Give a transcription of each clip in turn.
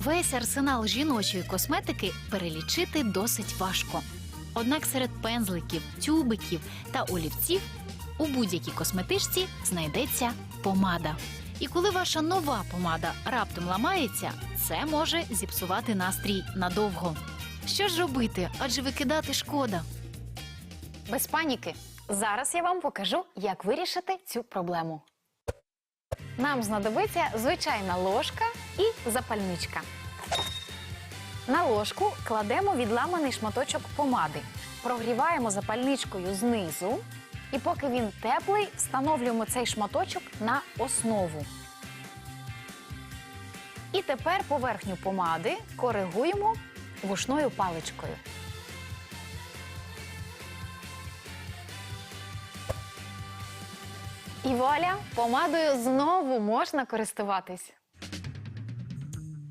Весь арсенал жіночої косметики перелічити досить важко. Однак серед пензликів, тюбиків та олівців у будь-якій косметичці знайдеться помада. І коли ваша нова помада раптом ламається, це може зіпсувати настрій надовго. Що ж робити? Адже викидати шкода. Без паніки. Зараз я вам покажу, як вирішити цю проблему. Нам знадобиться звичайна ложка і запальничка. На ложку кладемо відламаний шматочок помади. Прогріваємо запальничкою знизу. І поки він теплий, встановлюємо цей шматочок на основу. І тепер поверхню помади коригуємо вушною паличкою. І вуаля, помадою знову можна користуватись.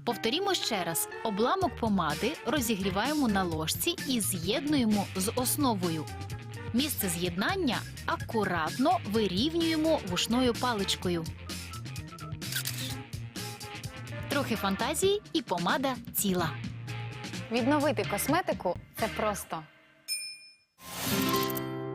Повторімо ще раз: обламок помади розігріваємо на ложці і з'єднуємо з основою. Місце з'єднання акуратно вирівнюємо вушною паличкою. Трохи фантазії і помада ціла. Відновити косметику це просто.